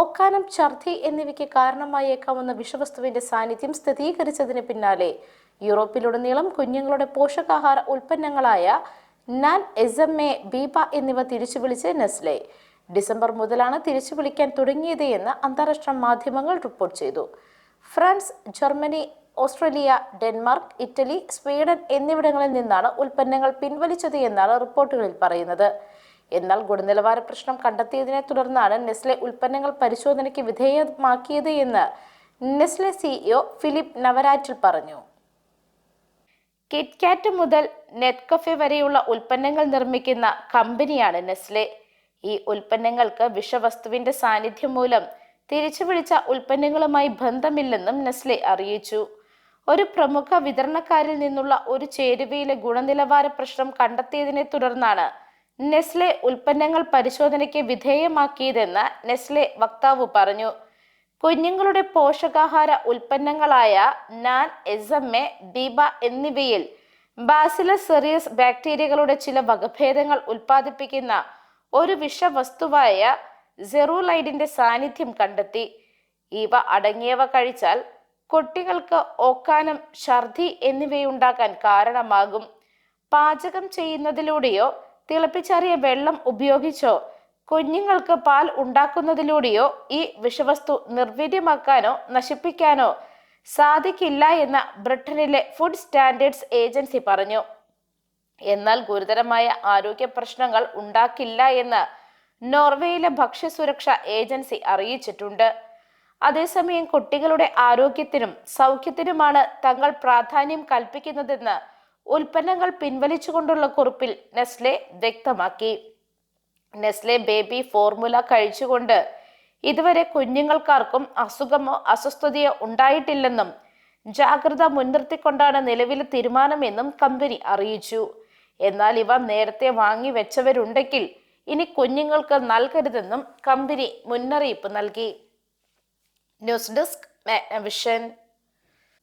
ഒക്കാനം ഛർദി എന്നിവയ്ക്ക് കാരണമായേക്കാവുന്ന വിഷവസ്തുവിന്റെ സാന്നിധ്യം സ്ഥിരീകരിച്ചതിന് പിന്നാലെ യൂറോപ്പിലുടനീളം കുഞ്ഞുങ്ങളുടെ പോഷകാഹാര ഉൽപ്പന്നങ്ങളായ നാൻ എസമ്മെ ബീബ എന്നിവ തിരിച്ചു വിളിച്ച് നെസ്ലെ. ഡിസംബർ മുതലാണ് തിരിച്ചു വിളിക്കാൻ തുടങ്ങിയത് എന്ന് അന്താരാഷ്ട്ര മാധ്യമങ്ങൾ റിപ്പോർട്ട് ചെയ്തു. France Germany Australia Denmark Italy Sweden എന്നിവിടങ്ങളിൽ നിന്നാണ് ഉൽപ്പന്നങ്ങൾ പിൻവലിച്ചത് എന്നാണ് റിപ്പോർട്ടുകളിൽ പറയുന്നത്. എന്നാൽ ഗുണനിലവാര പ്രശ്നം കണ്ടെത്തിയതിനെ തുടർന്നാണ് നെസ്ലെ ഉൽപ്പന്നങ്ങൾ പരിശോധനയ്ക്ക് വിധേയമാക്കിയത് എന്ന് നെസ്ലെ സിഇഒ ഫിലിപ്പ് നവരാറ്റിൽ പറഞ്ഞു. കിറ്റ്കാറ്റ് മുതൽ നെറ്റ്കഫെ വരെയുള്ള ഉൽപ്പന്നങ്ങൾ നിർമ്മിക്കുന്ന കമ്പനിയാണ് നെസ്ലെ. ഈ ഉൽപ്പന്നങ്ങൾക്ക് വിഷവസ്തുവിന്റെ സാന്നിധ്യം മൂലം തിരിച്ചു വിളിച്ച ഉൽപ്പന്നങ്ങളുമായി ബന്ധമില്ലെന്നും നെസ്ലെ അറിയിച്ചു. ഒരു പ്രമുഖ വിതരണക്കാരിൽ നിന്നുള്ള ഒരു ചേരുവയിലെ ഗുണനിലവാര പ്രശ്നം കണ്ടെത്തിയതിനെ തുടർന്നാണ് നെസ്ലെ ഉൽപ്പന്നങ്ങൾ പരിശോധനയ്ക്ക് വിധേയമാക്കിയതെന്ന് നെസ്ലെ വക്താവ് പറഞ്ഞു. കുഞ്ഞുങ്ങളുടെ പോഷകാഹാര ഉൽപ്പന്നങ്ങളായ നാൻ എസമ്മെ ബീബ എന്നിവയിൽ ബാസിലസ് സെറിയസ് ബാക്ടീരിയകളുടെ ചില വകഭേദങ്ങൾ ഉൽപ്പാദിപ്പിക്കുന്ന ഒരു വിഷവസ്തുവായ സെറൂലൈഡിന്റെ സാന്നിധ്യം കണ്ടെത്തി. ഇവ അടങ്ങിയവ കഴിച്ചാൽ കുട്ടികൾക്ക് ഓക്കാനം ഛർദി എന്നിവയുണ്ടാക്കാൻ കാരണമാകും. പാചകം ചെയ്യുന്നതിലൂടെയോ തിളപ്പിച്ചാറിയ വെള്ളം ഉപയോഗിച്ചോ? കുഞ്ഞുങ്ങൾക്ക് പാൽ ഉണ്ടാക്കുന്നതിലൂടെയോ ഈ വിഷവസ്തു നിർവീര്യമാക്കാനോ നശിപ്പിക്കാനോ സാധിക്കില്ല എന്ന് ബ്രിട്ടനിലെ ഫുഡ് സ്റ്റാൻഡേർഡ്സ് ഏജൻസി പറഞ്ഞു. എന്നാൽ ഗുരുതരമായ ആരോഗ്യ പ്രശ്നങ്ങൾ ഉണ്ടാക്കില്ല എന്ന് നോർവേയിലെ ഭക്ഷ്യസുരക്ഷാ ഏജൻസി അറിയിച്ചിട്ടുണ്ട്. അതേസമയം കുട്ടികളുടെ ആരോഗ്യത്തിനും സൗഖ്യത്തിനുമാണ് തങ്ങൾ പ്രാധാന്യം കൽപ്പിക്കുന്നതെന്ന് ഉൽപ്പന്നങ്ങൾ പിൻവലിച്ചുകൊണ്ടുള്ള കുറിപ്പിൽ നെസ്ലെ വ്യക്തമാക്കി. നെസ്ലെ ബേബി ഫോർമുല കഴിച്ചുകൊണ്ട് ഇതുവരെ കുഞ്ഞുങ്ങൾക്കാർക്കും അസുഖമോ അസ്വസ്ഥതയോ ഉണ്ടായിട്ടില്ലെന്നും ജാഗ്രത മുൻനിർത്തിക്കൊണ്ടാണ് നിലവിലെ തീരുമാനമെന്നും കമ്പനി അറിയിച്ചു. എന്നാൽ ഇവ നേരത്തെ വാങ്ങി വെച്ചവരുണ്ടെങ്കിൽ ഇനി കുഞ്ഞുങ്ങൾക്ക് നൽകരുതെന്നും കമ്പനി മുന്നറിയിപ്പ് നൽകി. News desk vision